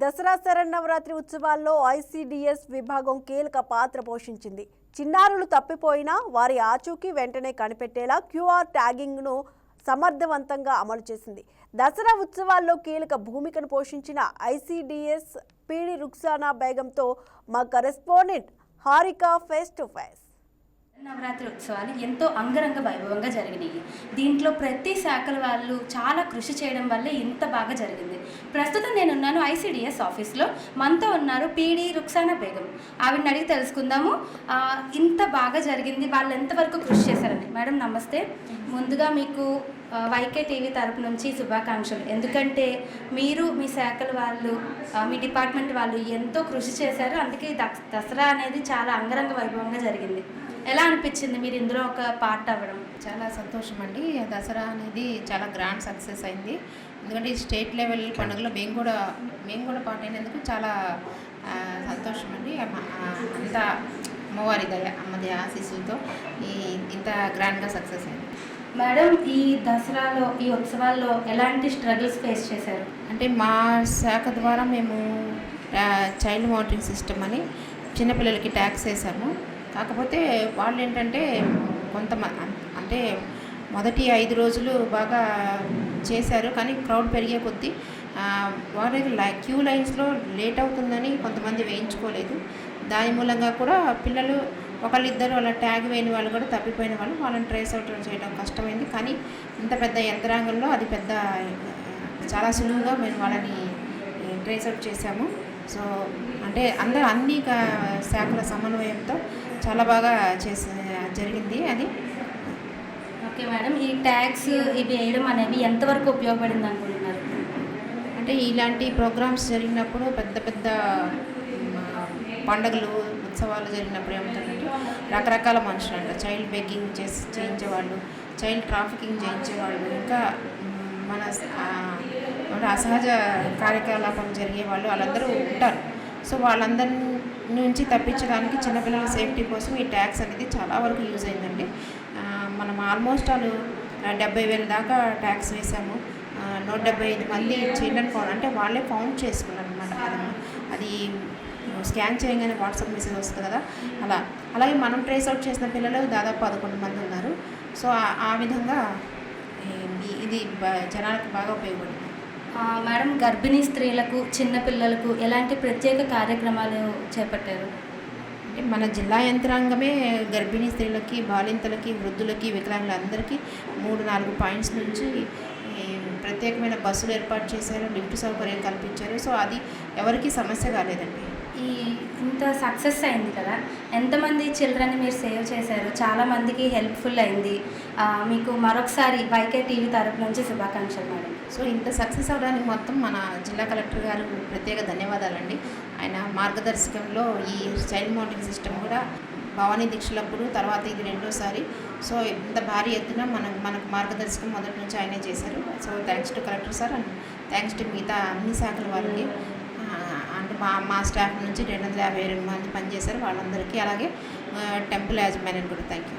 దసరా శరన్నవరాత్రి ఉత్సవాల్లో ఐసీడీఎస్ విభాగం కీలక పాత్ర పోషించింది. చిన్నారులు తప్పిపోయినా వారి ఆచూకీ వెంటనే కనిపెట్టేలా క్యూఆర్ ట్యాగింగ్ను సమర్థవంతంగా అమలు చేసింది. దసరా ఉత్సవాల్లో కీలక భూమికను పోషించిన ఐసీడీఎస్ పీడి రుక్సానా బేగంతో మా correspondent Harika face to face. Navaratri ఉత్సవాలు ఎంతో అంగరంగ వైభవంగా జరిగినాయి. దీంట్లో ప్రతి శాఖల వాళ్ళు చాలా కృషి చేయడం వల్లే ఇంత బాగా జరిగింది. ప్రస్తుతం నేనున్నాను ఐసిడిఎస్ ఆఫీస్లో. మనతో ఉన్నారు పీడి రుక్సానా బేగం. ఆవిడని అడిగి తెలుసుకుందాము. ఇంత బాగా జరిగింది. వాళ్ళు ఎంతవరకు కృషి చేశారని మేడం నమస్తే. ముందుగా మీకు వైకే టీవీ తరపు నుంచి శుభాకాంక్షలు. ఎందుకంటే మీరు మీ శాఖల వాళ్ళు మీ డిపార్ట్మెంట్ వాళ్ళు ఎంతో కృషి చేశారు. అందుకే దసరా అనేది చాలా అంగరంగ వైభవంగా జరిగింది. ఎలా అనిపించింది మీరు ఇందులో ఒక పార్ట్ అవ్వడం? చాలా సంతోషం అండి దసరా అనేది చాలా గ్రాండ్ సక్సెస్ అయింది. ఎందుకంటే ఈ స్టేట్ లెవెల్ పండుగలో మేము కూడా మేము కూడా పార్ట్ అయినందుకు చాలా సంతోషం అండి అంత అమ్మవారి దయ అమ్మది ఆశీస్సులతో ఈ ఇంత గ్రాండ్గా సక్సెస్ అయింది. మేడం ఈ దసరాలో ఈ ఉత్సవాల్లో ఎలాంటి స్ట్రగుల్స్ ఫేస్ చేశారు? అంటే మా శాఖ ద్వారా మేము చైల్డ్ మోటరింగ్ సిస్టమ్ అని చిన్నపిల్లలకి ట్యాక్స్ వేసాము కాకపోతే వాళ్ళు ఏంటంటే కొంతమంది అంటే మొదటి ఐదు రోజులు బాగా చేశారు కానీ క్రౌడ్ పెరిగే కొద్దీ వాళ్ళకి లై క్యూ లైన్స్లో లేట్ అవుతుందని కొంతమంది వేయించుకోలేదు. దాని మూలంగా కూడా పిల్లలు ఒకళ్ళిద్దరు అలా ట్యాగ్ వేయని వాళ్ళు కూడా తప్పిపోయిన వాళ్ళు వాళ్ళని ట్రేస్ అవుట్ చేయడం కష్టమైంది. కానీ ఇంత పెద్ద యంత్రాంగంలో అది పెద్ద చాలా సులువుగా మేము వాళ్ళని ట్రేస్ అవుట్ చేశాము. సో అంటే అందరూ అన్ని శాఖల సమన్వయంతో చాలా బాగా చేసి జరిగింది అది. ఓకే మేడం ఈ ట్యాక్స్ ఇవి వేయడం అనేవి ఎంతవరకు ఉపయోగపడింది అనుకుంటున్నారు? అంటే ఇలాంటి ప్రోగ్రామ్స్ జరిగినప్పుడు పెద్ద పెద్ద పండగలు ఉత్సవాలు జరిగినప్పుడు ఏమవుతుందంటే రకరకాల మనుషులు అంట చైల్డ్ బెగ్గింగ్ చేసి చేయించేవాళ్ళు చైల్డ్ ట్రాఫికింగ్ చేయించేవాళ్ళు ఇంకా మన అసహజ కార్యకలాపాలు జరిగే వాళ్ళు వాళ్ళందరూ ఉంటారు. సో వాళ్ళందరి నుంచి తప్పించడానికి చిన్నపిల్లల సేఫ్టీ కోసం ఈ ట్యాక్స్ అనేది చాలా వరకు యూజ్ అయిందండి. మనం ఆల్మోస్ట్ వాళ్ళు డెబ్బై వేల దాకా ట్యాక్స్ వేసాము. నూట డెబ్బై ఐదు మంది చిల్డ్రన్ ఫోన్ అంటే వాళ్ళే ఫౌండ్ చేసుకున్నారు అనమాట అది స్కాన్ చేయగానే వాట్సాప్ మెసేజ్ వస్తుంది కదా. అలా అలాగే మనం ట్రేస్ అవుట్ చేసిన పిల్లలు దాదాపు పదకొండు మంది ఉన్నారు. సో ఆ- విధంగా ఇది బ- జనాలకు బాగా ఉపయోగపడుతుంది. మేడం గర్భిణీ స్త్రీలకు చిన్నపిల్లలకు ఎలాంటి ప్రత్యేక కార్యక్రమాలు చేపట్టారు? అంటే మన జిల్లా యంత్రాంగమే గర్భిణీ స్త్రీలకి బాలింతలకి వృద్ధులకి వికలాంగులందరికీ మూడు నాలుగు పాయింట్స్ నుంచి ప్రత్యేకమైన బస్సులు ఏర్పాటు చేశారు లిఫ్ట్ సౌకర్యం కల్పించారు. సో అది ఎవరికీ సమస్య కాలేదండి. ఈ ఇంత సక్సెస్ అయింది కదా. ఎంతమంది చిల్డ్రన్ని మీరు సేవ్ చేశారు? చాలామందికి హెల్ప్ఫుల్ అయింది. మీకు మరొకసారి వైకే టీవీ తరపు నుంచి శుభాకాంక్షలు మేడం. సో ఇంత సక్సెస్ అవడానికి మొత్తం మన జిల్లా కలెక్టర్ గారు ప్రత్యేక ధన్యవాదాలండి. ఆయన మార్గదర్శకంలో ఈ చైల్డ్ మౌంటింగ్ సిస్టమ్ కూడా భవానీ దీక్షలప్పుడు తర్వాత ఇది రెండోసారి. సో ఇంత భారీ ఎత్తున మన మనకు మార్గదర్శకం మొదటి నుంచి ఆయనే చేశారు. So thanks to collector sir and thanks to మిగతా అన్ని శాఖల వారికి. మా మా స్టాఫ్ నుంచి రెండు వందల యాభై మంది పనిచేశారు. వాళ్ళందరికీ అలాగే టెంపుల్ యాజమాన్యానికి కూడా థ్యాంక్ యూ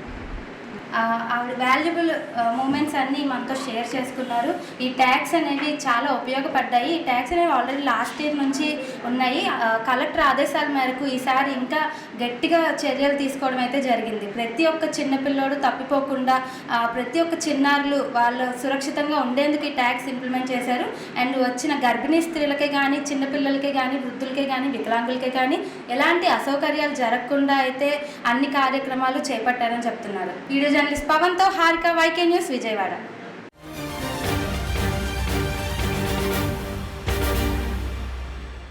ఆవిడ వాల్యుబుల్ మూమెంట్స్ అన్నీ మనతో షేర్ చేసుకున్నారు. ఈ ట్యాక్స్ అనేవి చాలా ఉపయోగపడ్డాయి. ఈ ట్యాక్స్ అనేవి ఆల్రెడీ లాస్ట్ ఇయర్ నుంచి ఉన్నాయి. కలెక్టర్ ఆదేశాల మేరకు ఈసారి ఇంకా గట్టిగా చర్యలు తీసుకోవడం అయితే జరిగింది. ప్రతి ఒక్క చిన్నపిల్లోడు తప్పిపోకుండా ప్రతి ఒక్క చిన్నారులు వాళ్ళు సురక్షితంగా ఉండేందుకు ఈ ట్యాక్స్ ఇంప్లిమెంట్ చేశారు. అండ్ వచ్చిన గర్భిణీ స్త్రీలకే కానీ చిన్నపిల్లలకే కానీ వృద్ధులకే కానీ వికలాంగులకే కానీ ఎలాంటి అసౌకర్యాలు జరగకుండా అయితే అన్ని కార్యక్రమాలు చేపట్టారని చెప్తున్నారు. వీడియో జర్నలిస్ట్ పవన్తో హారిక వైకే న్యూస్ విజయవాడ